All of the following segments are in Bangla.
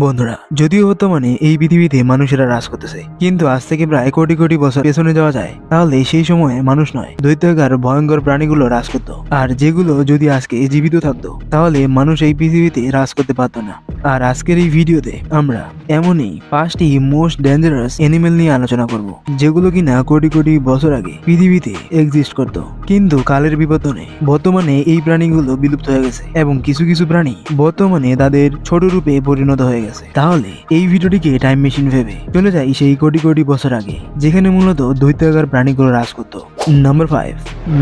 বন্ধুরা, যদিও বর্তমানে এই পৃথিবীতে মানুষেরা হ্রাস করতেছে, কিন্তু আজ থেকে প্রায় কোটি কোটি বছর পেছনে যাওয়া যায়, তাহলে সেই সময়ে মানুষ নয়, দৈত্যাকার ভয়ঙ্কর প্রাণীগুলো হ্রাস করত। আর যেগুলো যদি আজকে জীবিত থাকতো, তাহলে মানুষ এই পৃথিবীতে হ্রাস করতে পারতো না। আর আজকের এই ভিডিওতে আমরা এমনই পাঁচটি মোস্ট ডেঞ্জারাস অ্যানিমেল নিয়ে আলোচনা করব, যেগুলো কিনা কোটি কোটি বছর আগে পৃথিবীতে এক্সিস্ট করত। কিন্তু কালের বিবর্তনে বর্তমানে এই প্রাণীগুলো বিলুপ্ত হয়ে গেছে, এবং কিছু কিছু প্রাণী বর্তমানে তাদের ছোট রূপে পরিণত হয়ে গেছে। তাহলে এই ভিডিওটিকে টাইম মেশিন ভেবে চলে যাই সেই কোটি কোটি বছর আগে, যেখানে মূলত দৈত্যাকার প্রাণীগুলো হ্রাস করত। নাম্বার ফাইভ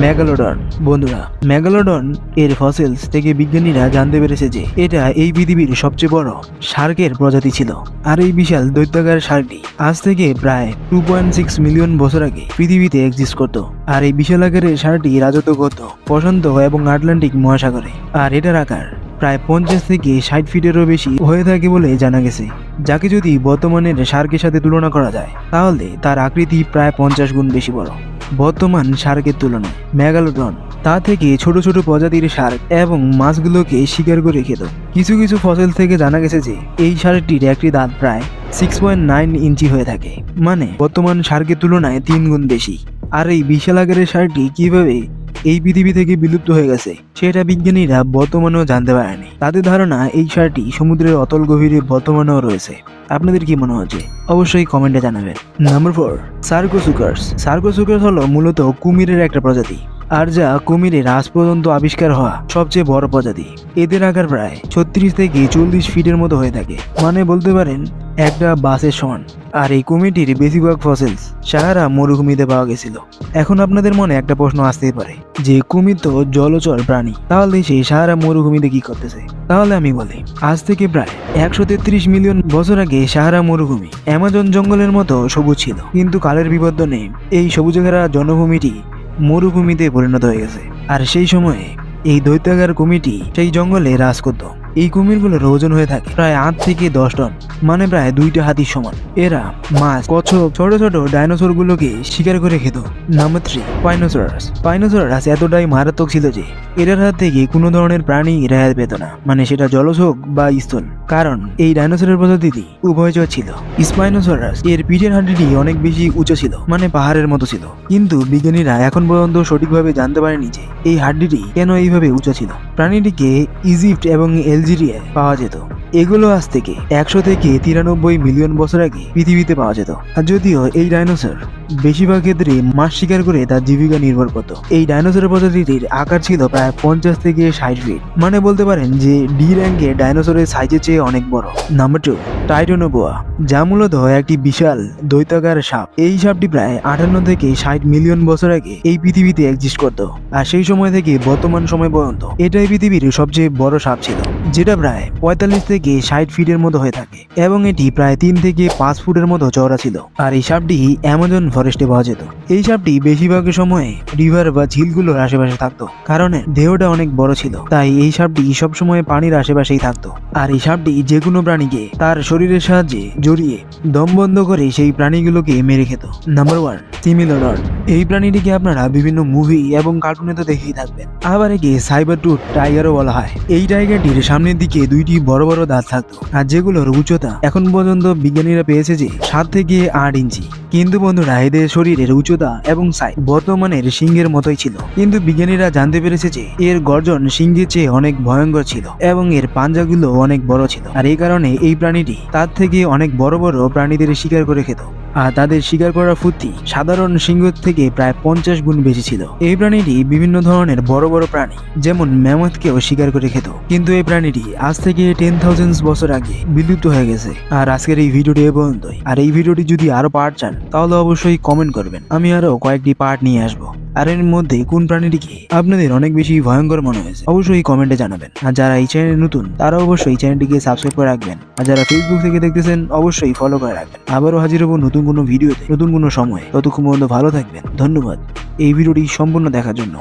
ম্যাগালোডন বন্ধুরা ম্যাগালোডন এর ফসিলস থেকে বিজ্ঞানীরা জানতে পেরেছে যে এটা এই পৃথিবীর সবচেয়ে বড় শার্কের প্রজাতি ছিল। আর এই বিশাল দৈত্যাকার শার্কটি আজ থেকে প্রায় টু পয়েন্ট সিক্স মিলিয়ন বছর আগে পৃথিবীতে এক্সিস্ট করত। আর এই বিশাল আকারের শার্কটি রাজত্ব করত প্রশান্ত এবং আটলান্টিক মহাসাগরে। আর এটার আকার প্রায় পঞ্চাশ থেকে ষাট ফিটেরও বেশি হয়ে থাকে বলে জানা গেছে। যাকে যদি বর্তমানের শার্কের সাথে তুলনা করা যায়, তাহলে তার আকৃতি প্রায় পঞ্চাশ গুণ বেশি বড়। বর্তমান শার্কের তুলনায় ম্যাগালোডন তা থেকে ছোট ছোট প্রজাতির শার্ক এবং মাছগুলোকে শিকার করে খেত। কিছু কিছু ফসল থেকে জানা গেছে যে, এই শার্কটির একটি দাঁত প্রায় সিক্স পয়েন্ট নাইন ইঞ্চি হয়ে থাকে। মানে বর্তমান শার্কের তুলনায় তিন গুণ বেশি। আর এই বিশাল আকারের শার্কটি কীভাবে এই পৃথিবী থেকে বিলুপ্ত হয়ে গেছে। সেটা বিজ্ঞানীরা বর্তমানেও জানতে পারেনি। তাদের ধারণা এই সারটি সমুদ্রের অতল গভীরে বর্তমানেও রয়েছে। আপনাদের কি মনে হচ্ছে? অবশ্যই কমেন্টে জানাবেন। নাম্বার ফোর সার্কোসুকার্স সার্কোসুকার্স হলো মূলত কুমিরের একটা প্রজাতি। আর যা কুমিরের আজ পর্যন্ত আবিষ্কার হওয়া সবচেয়ে বড় প্রজাতি। এদের আকার প্রায় ছত্রিশ থেকে চল্লিশ ফিটের মতো হয়ে থাকে। মানে বলতে পারেন, একটা বাসের সমান। আর এই কুমিরটির বেশিরভাগ ফসিলস সাহারা মরুভূমিতে পাওয়া গেছিল। এখন আপনাদের মনে একটা প্রশ্ন আসতেই পারে, যে কুমির তো জলচর প্রাণী, তাহলে সেই সাহারা মরুভূমিতে কি করতেছে? তাহলে আমি বলি, আজ থেকে প্রায় একশো তেত্রিশ মিলিয়ন বছর আগে সাহারা মরুভূমি অ্যামাজন জঙ্গলের মতো সবুজ ছিল। কিন্তু কালের বিবর্তনে এই সবুজ ঘেরা জনভূমিটি মরুভূমিতে পরিণত হয়ে গেছে। আর সেই সময়ে এই দৈত্যাগার কমিটি সেই জঙ্গলে রাজ করত। এই কুমিরগুলোর ওজন হয়ে থাকে প্রায় আট থেকে দশ টন মানে প্রায় দুইটা হাতির সমান। এরা মাছ, কচ্ছপ, ছোট ছোট ডাইনোসর গুলোকে শিকার করে খেত নাম্বার থ্রি পাইনোসরাস পাইনোসরাস এতটাই মারাত্মক ছিল যে এটার হাত থেকে কোনো ধরনের প্রাণী রেহাই পেত না মানে সেটা জলজ হোক বা স্থল কারণ এই ডাইনোসরের প্রজাতিটি উভয়চর ছিল। স্পাইনোসরাস এর পিঠের হাড্ডিটি অনেক বেশি উঁচু ছিল মানে পাহাড়ের মতো ছিল। কিন্তু বিজ্ঞানীরা এখন পর্যন্ত সঠিকভাবে জানতে পারেনি যে, এই হাড্ডিটি কেন এইভাবে উঁচু ছিল। প্রাণীটিকে ইজিপ্ট এবং এলজেরিয়ায় পাওয়া যেত। এগুলো আজ থেকে একশো থেকে তিরানব্বই মিলিয়ন বছর আগে পৃথিবীতে পাওয়া যেত। আর যদিও এই ডাইনোসর বেশিরভাগ ক্ষেত্রে মাছ শিকার করে তার জীবিকা নির্ভর করত। এই ডাইনোসরের প্রজাতিটির আকার ছিল প্রায় পঞ্চাশ থেকে ষাট ফিট মানে বলতে পারেন যে ডি র্যাঙ্কে ডাইনোসরের সাইজের চেয়ে অনেক বড়। নাম্বার টু টাইটোনোবোয়া যা মূলত একটি বিশাল দৈত্যাকার সাপ। এই সাপটি প্রায় আটান্ন থেকে ষাট মিলিয়ন বছর আগে এই পৃথিবীতে এক্সিস্ট করত। আর সেই সময় থেকে বর্তমান সময় পর্যন্ত এটাই পৃথিবীর সবচেয়ে বড় সাপ ছিল। যেটা প্রায় পঁয়তাল্লিশ থেকে ষাট ফিটের মতো হয়ে থাকে, এবং এটি প্রায় তিন থেকে পাঁচ ফুটের মতো চওড়া ছিল। আর এই সাপটি অ্যামাজন ফরেস্টে পাওয়া যেত। এই সাপটি বেশিরভাগ সময়ে রিভার বা ঝিলগুলোর আশেপাশে থাকতো, কারণ দেহটা অনেক বড় ছিল, তাই এই সাপটি সবসময় পানির আশেপাশেই থাকতো। আর এই সাপটি যে কোনো প্রাণীকে তার শরীরের সাহায্যে জড়িয়ে দম বন্ধ করে সেই প্রাণীগুলোকে মেরে খেত। নাম্বার ওয়ান সিমিলোডন এই প্রাণীটিকে আপনারা বিভিন্ন মুভি এবং কার্টুনে তো দেখেই থাকবেন। আবার একে সাইবার টু টাইগারও বলা হয়। এই টাইগারটির সামনের দিকে দুইটি বড় বড় দাঁত থাকতো। আর যেগুলোর উচ্চতা এখন পর্যন্ত বিজ্ঞানীরা পেয়েছে যে সাত থেকে আট ইঞ্চি। কিন্তু বন্ধুরা, এদের শরীরের উচ্চতা এবং সাইজ বর্তমানের সিংহের মতোই ছিল। কিন্তু বিজ্ঞানীরা জানতে পেরেছে যে এর গর্জন সিংহের চেয়ে অনেক ভয়ঙ্কর ছিল এবং এর পাঞ্জাগুলো অনেক বড় ছিল। আর এই কারণে এই প্রাণীটি তার থেকে অনেক বড় বড় প্রাণীদের শিকার করে খেত। আর তাদের শিকার করার ফুর্তি সাধারণ সিংহ থেকে প্রায় পঞ্চাশ গুণ বেশি ছিল। এই প্রাণীটি বিভিন্ন ধরনের বড় বড় প্রাণী, যেমন ম্যামথকেও শিকার করে খেত। কিন্তু এই প্রাণীটি আজ থেকে টেন থাউজেন্ড বছর আগে বিলুপ্ত হয়ে গেছে। আর আজকের এই ভিডিওটি এ পর্যন্তই। আর এই ভিডিওটি যদি আরও পার্ট চান, তাহলে অবশ্যই কমেন্ট করবেন। আমি আরও কয়েকটি পার্ট নিয়ে আসব। আর এর মধ্যে কোন প্রাণীটিকে আপনাদের অনেক বেশি ভয়ঙ্কর মনে হয়েছে, অবশ্যই কমেন্টে জানাবেন। আর যারা এই চ্যানেলে নতুন, তারা অবশ্যই চ্যানেলটিকে সাবস্ক্রাইব করে রাখবেন। আর যারা ফেসবুক থেকে দেখতেছেন, অবশ্যই ফলো করে রাখবেন। আবারও হাজির হব নতুন কোনো ভিডিওতে, নতুন কোনো সময়ে। ততক্ষণ পর্যন্ত ভালো থাকবেন। ধন্যবাদ। এই ভিডিওটি সম্পূর্ণ দেখার জন্য।